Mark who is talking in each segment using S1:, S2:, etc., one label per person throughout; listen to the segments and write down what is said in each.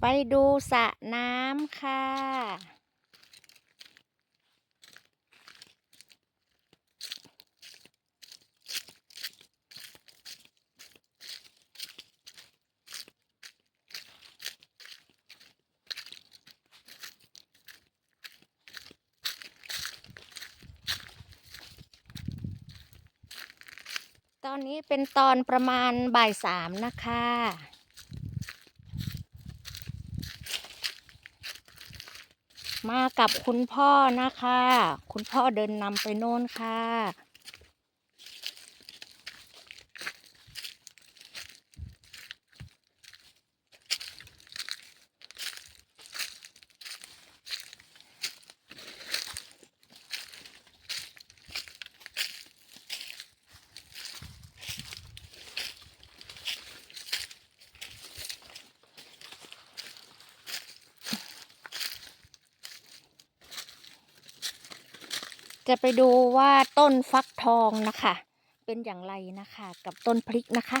S1: ไปดูสระน้ำค่ะ ตอนนี้เป็นตอนประมาณบ่ายสามนะคะ มากับคุณพ่อนะคะ คุณพ่อเดินนำไปโน่นค่ะ จะไปดูว่าต้นฟักทองนะคะ เป็นอย่างไรนะคะ กับต้นพริกนะคะ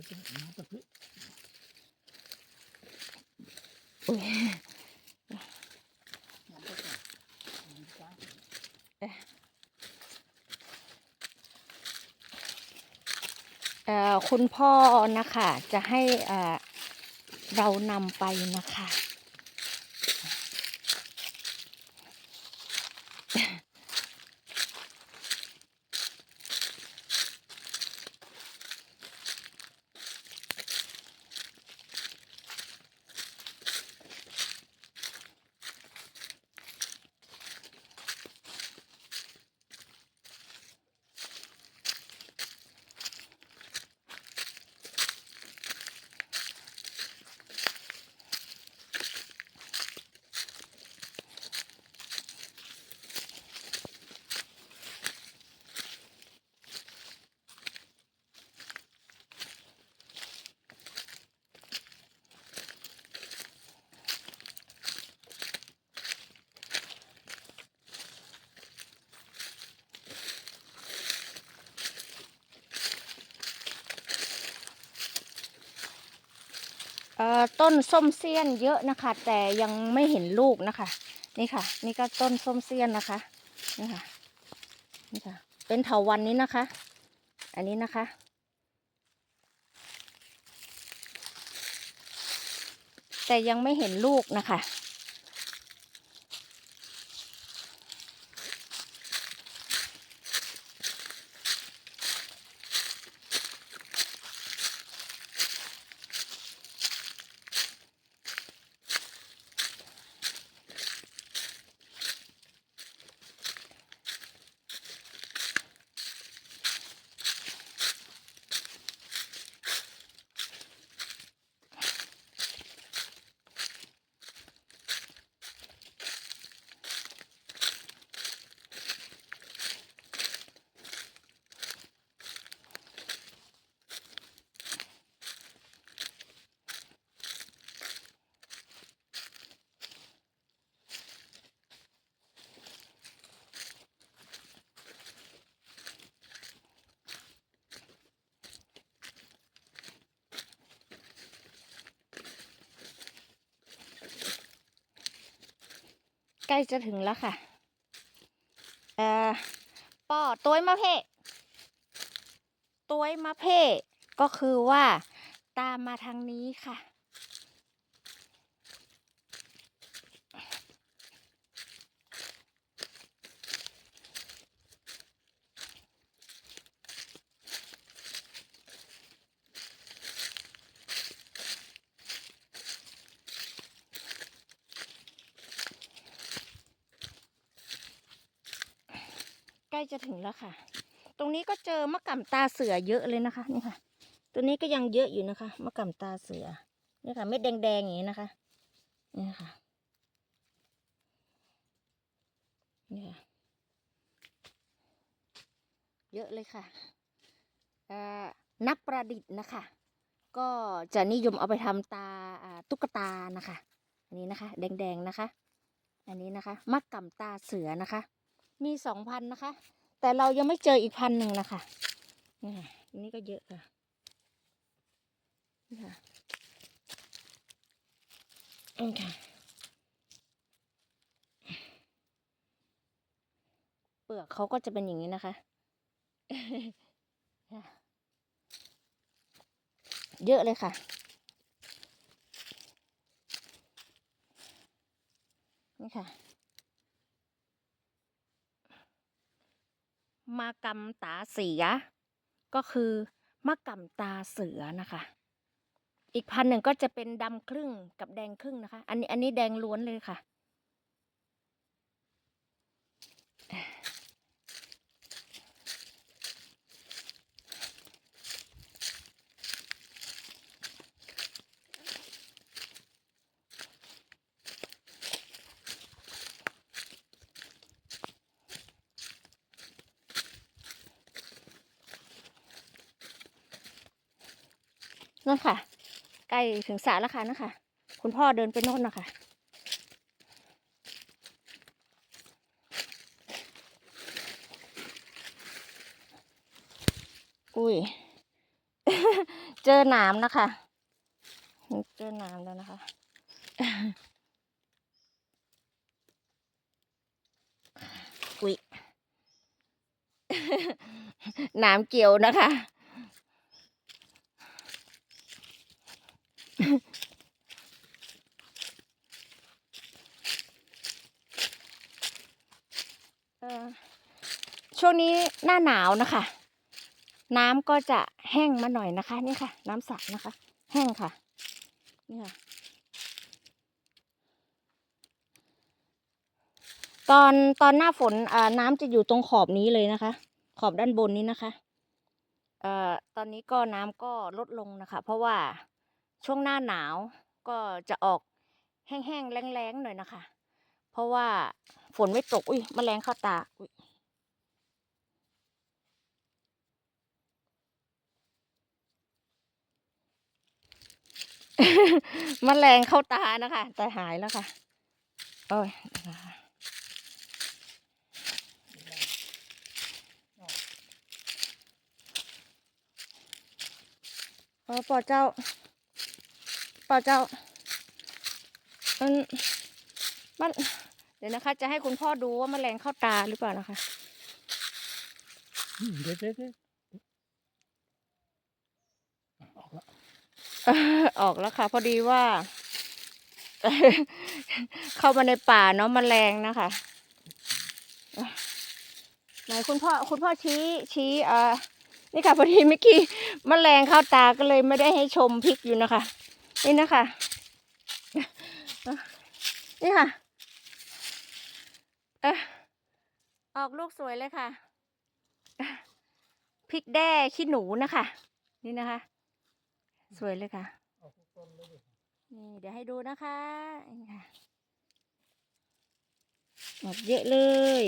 S2: ล
S1: เอ่อคุณพ่อนะคะ จะให้เรานำไปนะคะ ต้นส้มเสี้ยนเยอะนะคะ แต่ยังไม่เห็นลูกนะคะ นี่ค่ะ นี่ก็ต้นส้มเสี้ยนนะคะ นี่ค่ะ นี่ค่ะ เป็นเถาวันนี้นะคะ อันนี้นะคะ แต่ยังไม่เห็นลูกนะคะ ใกล้จะถึงแล้วค่ะเอ่อป่อตัวมะเพ่ตัวมะเพ่ก็คือว่าตามมาทางนี้ค่ะ ล้จะถึงแล้วค่ะ ตรงนี้ก็เจอมะก่ำตาเสือเยอะเลยนะคะนี่ค่ะ ตัวนี้ก็ยังเยอะอยู่นะคะมะก่ำตาเสือนี่ค่ะเม็ดแดงๆอย่างนี้นะคะนี่ค่ะนี่ค่ะเยอะเลยค่ะเอ่อนักประดิษฐ์นะคะ ก็จะนิยมเอาไปทำตาตุ๊กตานะคะ อันนี้นะคะ แดงๆนะคะ อันนี้นะคะ มักก่ำตาเสือนะคะ มีสองพันนะคะ แต่เรายังไม่เจออีกพันหนึ่งนะคะนี่ค่ะอันนี้ก็เยอะค่ะนี่ค่ะนี่ค่ะเปลือกเขาก็จะเป็นอย่างนี้นะคะเยอะเลยค่ะ นี่ค่ะ มากำตาเสีย ก็คือมะกำตาเสือนะคะ อีกพันหนึ่งก็จะเป็นดำครึ่งกับแดงครึ่งนะคะ อันนี้อันนี้แดงล้วนเลยค่ะ นั่นค่ะ ใกล้ถึงสระแล้วค่ะนะคะ คุณพ่อเดินไปโน่นนะคะอุ้ย เจอหนามนะคะ เจอหนามแล้วนะคะ อุ้ยหนามเกี่ยวนะคะ เอ่อ ช่วงนี้หน้าหนาวนะคะ น้ำก็จะแห้งมาหน่อยนะคะ นี่ค่ะ น้ำสระนะคะ แห้งค่ะนี่ค่ะตอนตอนหน้าฝนน้ำจะอยู่ตรงขอบนี้เลยนะคะ ขอบด้านบนนี้นะคะเอ่อตอนนี้ก็น้ำก็ลดลงนะคะ เพราะว่า ช่วงหน้าหนาวก็จะออกแห้งๆแรงๆหน่อยนะคะ เพราะว่าฝนไม่ตก อุ้ยแมลงเข้าตา อุ้ยแมลงเข้าตานะคะ แต่หายแล้วค่ะ โอ้ยนะคะเออป่อเจ้า ป่อเจ้ามันมันเดี๋ยวนะคะ จะให้คุณพ่อดูว่าแมลงเข้าตาหรือเปล่านะคะ
S2: อืมเด็ดเด็ดเด็ดออกละ
S1: เอ่อออกแล้วค่ะ พอดีว่า เข้ามาในป่าเนาะแมลงนะคะอะไหนคุณพ่อคุณพ่อชี้ชี้เอ่อนี่ค่ะพอดีเมื่อกี้แมลงเข้าตาก็เลยไม่ได้ให้ชมพริกอยู่นะคะ นี่นะคะ นี่ค่ะออกลูกสวยเลยค่ะ พริกแด้ขี้หนูนะคะ นี่นะคะ สวยเลยค่ะ
S2: นเลยดิ
S1: นี่เดี๋ยวให้ดูนะคะนี่ค่ะออกเยอะเลย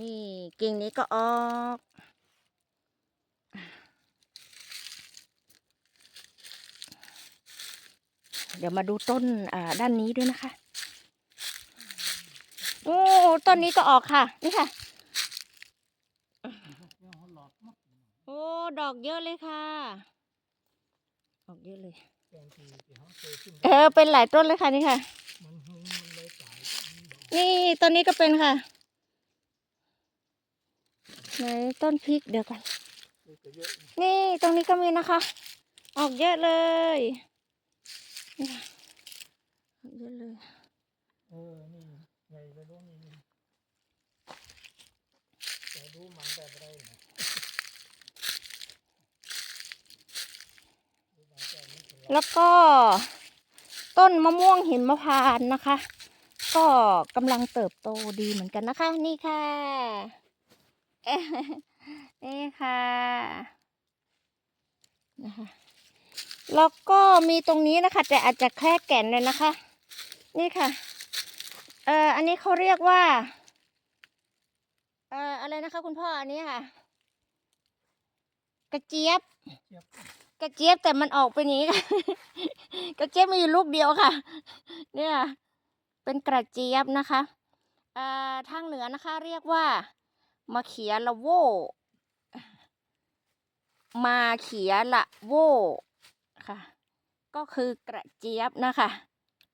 S1: นี่กิ่งนี้ก็ออก เดี๋ยวมาดูต้นอ่าด้านนี้ด้วยนะคะ โอ้ต้นนี้ก็ออกค่ะ นี่ค่ะ โอ้ดอกเยอะเลยค่ะ ออกเยอะเลย
S2: เอ
S1: อเป็นหลายต้นเลยค่ะนี่ค่ะ
S2: นี่ต้น
S1: นี้ก็เป็นค่ะ ไหนต้นพริกเดี๋ยวกัน
S2: นี่ก็เยอะนะ
S1: นี่ตรงนี้ก็มีนะคะ ออกเยอะเลยนี่ค่ะออกเยอะเลย
S2: เออนี่ไงไปรู้นี่นี่แต่ดูมันแต่ไม่ได้นะดูมันแต่ไม่เป็นไร
S1: แล้วก็ต้นมะม่วงหินมะพานต์นะคะ ก็กำลังเติบโตดีเหมือนกันนะคะ นี่ค่ะเอ๊ะ นี่ค่ะนะคะแล้วก็มีตรงนี้นะคะ แต่อาจจะแค่แก่นเลยนะคะ นี่ค่ะ เอ่ออันนี้เขาเรียกว่า เอ่ออะไรนะคะคุณพ่ออันนี้ค่ะ กระเจี๊ยบ กระเจี๊ยบแต่มันออกเป็นอย่างนี้ค่ะกระเจี๊ยบมีอยู่ลูกเดียวค่ะ เนี่ย เป็นกระเจี๊ยบนะคะอ่าทางเหนือนะคะ เรียกว่า มะเขียละโวมาเขียละโวค่ะ ก็คือกระเจี๊ยบนะคะ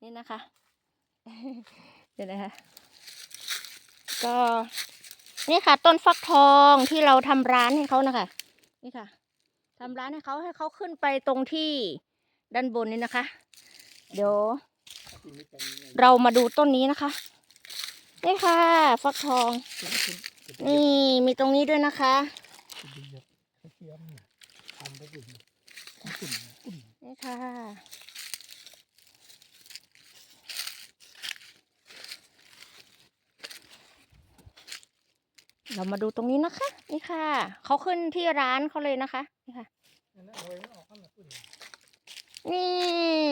S1: นี่นะคะ เดี๋ยวนะคะ ก็นี่ค่ะ ต้นฟักทองที่เราทำร้านให้เขานะคะ นี่ค่ะทำร้านให้เขาให้เขาขึ้นไปตรงที่ด้านบนนี้นะคะ เดี๋ยว
S2: เรา
S1: มาดูต้นนี้นะคะ นี่ค่ะ ฟักทอง นี่มีตรงนี้ด้วยนะคะนี่ค่ะ เรามาดูตรงนี้นะคะ นี่ค่ะ เขาขึ้นที่ร้านเขาเลยนะคะ นี่ค่ะ
S2: นี่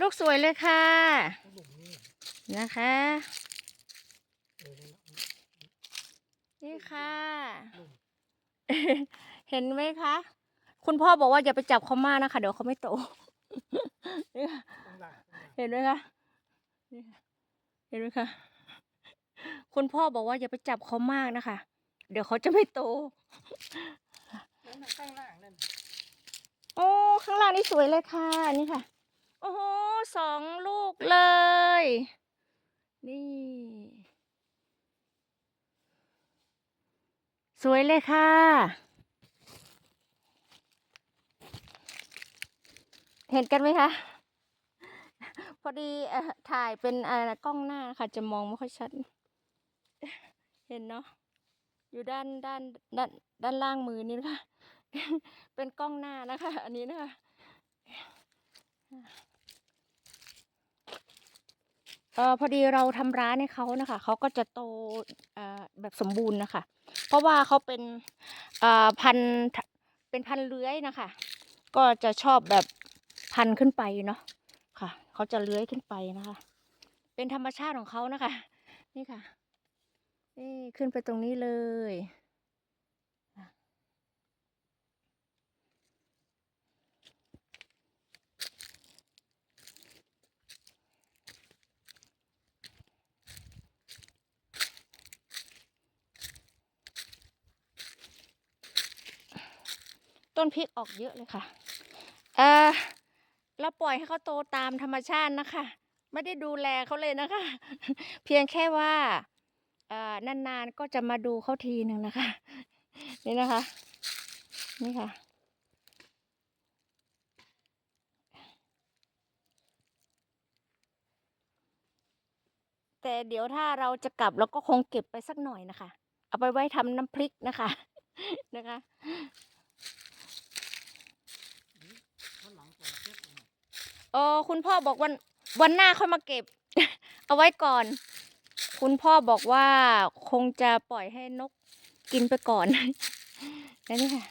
S2: ลู
S1: กสวยเลยค่ะ
S2: นะ
S1: คะ นี่ค่ะ
S2: ลุง
S1: เห็นไหมคะ คุณพ่อบอกว่าอย่าไปจับเขามากนะคะ เดี๋ยวเขาไม่โตนี่ค่ะ
S2: ต้องล่างต้องล่าง
S1: เห็นไหมคะนี่ค่ะเห็นไหมคะ คุณพ่อบอกว่าอย่าไปจับเขามากนะคะ เดี๋ยวเขาจะไม่โต
S2: นั่นน่ะข้างล่างนั่น
S1: โอ้ข้างล่างนี่สวยเลยค่ะนี่ค่ะ โอ้โหสองลูกเลย นี่ สวยเลยค่ะ เห็นกันไหมคะ พอดีถ่ายเป็นกล้องหน้าค่ะ จะมองไม่ค่อยชัด เห็นเนาะ อยู่ด้านด้านด้านด้านล่างมือนี่นะคะ เป็นกล้องหน้านะคะ อันนี้นะคะ เออพอดีเราทำร้านให้เขานะคะเขาก็จะโตแบบสมบูรณ์นะคะ เพราะว่าเขาเป็นพันเป็นพันเลื้อยนะคะ ก็จะชอบแบบพันขึ้นไปเนาะค่ะเขาจะเลื้อยขึ้นไปนะคะ เป็นธรรมชาติของเขานะคะ นี่ค่ะนี่ขึ้นไปตรงนี้เลย ต้นพริกออกเยอะเลยค่ะ เออเราปล่อยให้เขาโตตามธรรมชาตินะคะ ไม่ได้ดูแลเขาเลยนะคะ เพียงแค่ว่าเอ่อนานๆก็จะมาดูเขาทีหนึ่งนะคะ นี่นะคะ นี่ค่ะแต่เดี๋ยวถ้าเราจะกลับเราก็คงเก็บไปสักหน่อยนะคะ เอาไปไว้ทำน้ำพริกนะคะนะคะ
S2: ข้างหลังก่อนเช็ดเอาหน่อย
S1: เออคุณพ่อบอกวันวันหน้าค่อยมาเก็บ เอาไว้ก่อน คุณพ่อบอกว่าคงจะปล่อยให้นกกินไปก่อนแล้วนี่ค่ะ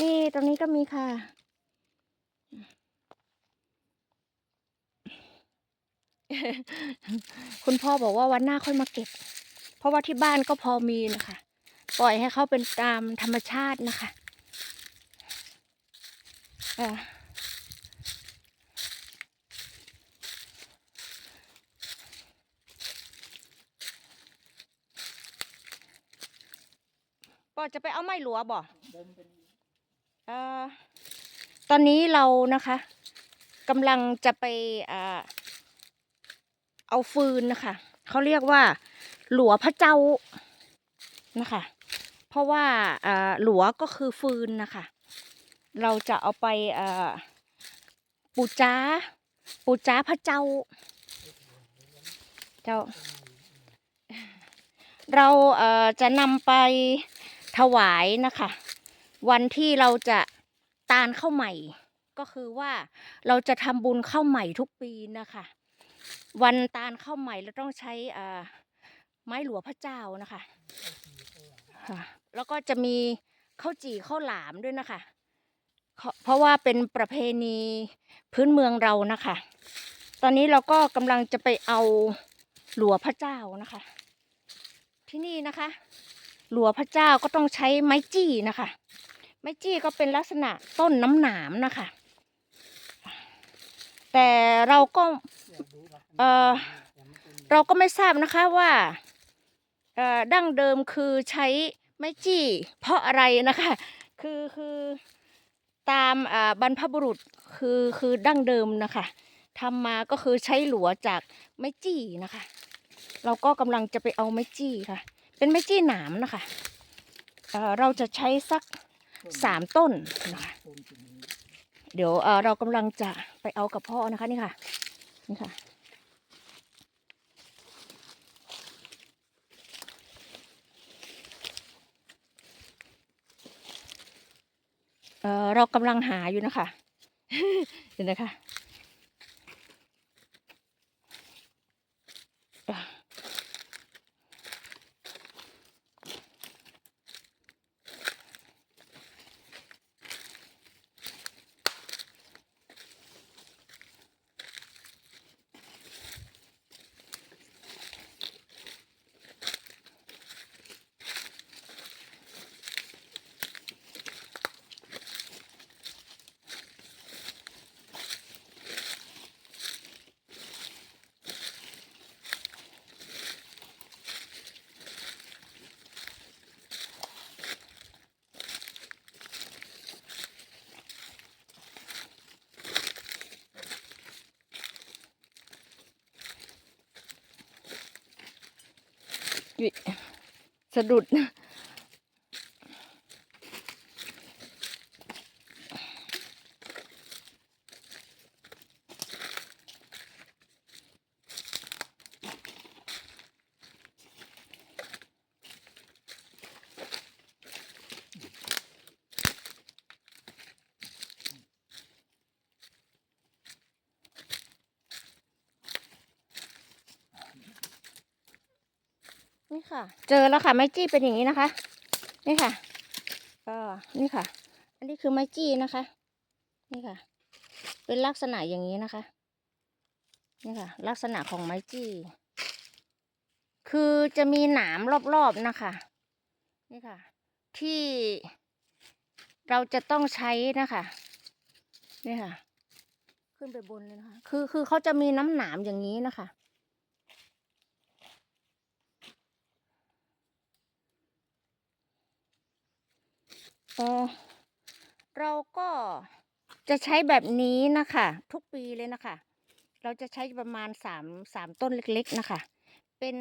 S1: นี่ตรงนี้ก็มีค่ะ คุณพ่อบอกว่าวันหน้าค่อยมาเก็บ เพราะว่าที่บ้านก็พอมีนะคะ ปล่อยให้เขาเป็นตามธรรมชาตินะคะเออ จะไปเอาไม้หลัวบ่
S2: เอ่
S1: อตอนนี้เรานะคะกำลังจะไปอ่าเอาฟืนนะคะเขาเรียกว่า หลัวพระเจ้านะคะ เพราะว่าอ่าหลัวก็คือฟืนนะคะ เราจะเอาไปอ่าปูจ้าปูจ้าพระเจ้า เจ้า เราเอ่อจะนำไป ถวายนะคะ วันที่เราจะตาลข้าวใหม่ ก็คือว่าเราจะทำบุญข้าวใหม่ทุกปีนะคะ วันตาลข้าวใหม่เราต้องใช้อ่ไม้หลวงพระเจ้านะคะแล้วก็จะมีข้าวจี่ข้าวหลามด้วยนะคะเพราะเพราะว่าเป็นประเพณีพื้นเมืองเรานะคะ ตอนนี้เราก็กำลังจะไปเอาหลัวพระเจ้านะคะ ที่นี่นะคะ หลัวพระเจ้าก็ต้องใช้ไม้จี้นะคะ ไม้จี้ก็เป็นลักษณะต้นน้ำหนามนะคะ แต่เราก็เออเราก็ไม่ทราบนะคะว่าเออดั้งเดิมคือใช้ไม้จี้ เพราะอะไรนะคะ คือคือตามบรรพบุรุษคือคือดั้งเดิมนะคะทำมาก็คือใช้หลัวจากไม้จี้นะคะ เราก็กำลังจะไปเอาไม้จี้ค่ะ เป็นไม้จี้หนามนะคะเเราจะใช้สักสามต้นนะคะเดี๋ยวเเรากำลังจะไปเอากับพ่อนะคะนี่ค่ะนี่ค่ะเเรากำลังหาอยู่นะคะเดี๋ยวนะคะ สะดุด นี่ค่ะ เจอแล้วค่ะไม้จี้เป็นอย่างนี้นะคะ นี่ค่ะ ก็นี่ค่ะ อันนี้คือไม้จี้นะคะ นี่ค่ะ เป็นลักษณะอย่างนี้นะคะ นี่ค่ะ ลักษณะของไม้จี้ คือจะมีหนามรอบๆนะคะ นี่ค่ะ ที่เราจะต้องใช้นะคะ นี่ค่ะ ขึ้นไปบนเลยนะคะ คือคือเขาจะมีน้ำหนามอย่างนี้นะคะ เออเราก็จะใช้แบบนี้นะคะ ทุกปีเลยนะคะ เราจะใช้ประมาณสามสามต้นเล็กๆนะคะ เป็น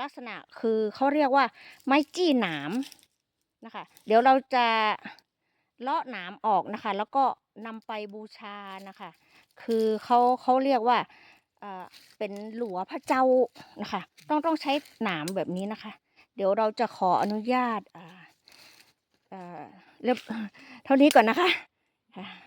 S1: ลักษณะคือเขาเรียกว่าไม้จี้หนามนะคะ เดี๋ยวเราจะเลาะหนามออกนะคะ แล้วก็นำไปบูชานะคะ คือเขาเขาเรียกว่าเป็นหลัวพระเจ้านะคะ ต้องต้องใช้หนามแบบนี้นะคะ เดี๋ยวเราจะขออนุญาตอ่าอ่อ เรียบเท่านี้ก่อนนะคะค่ะ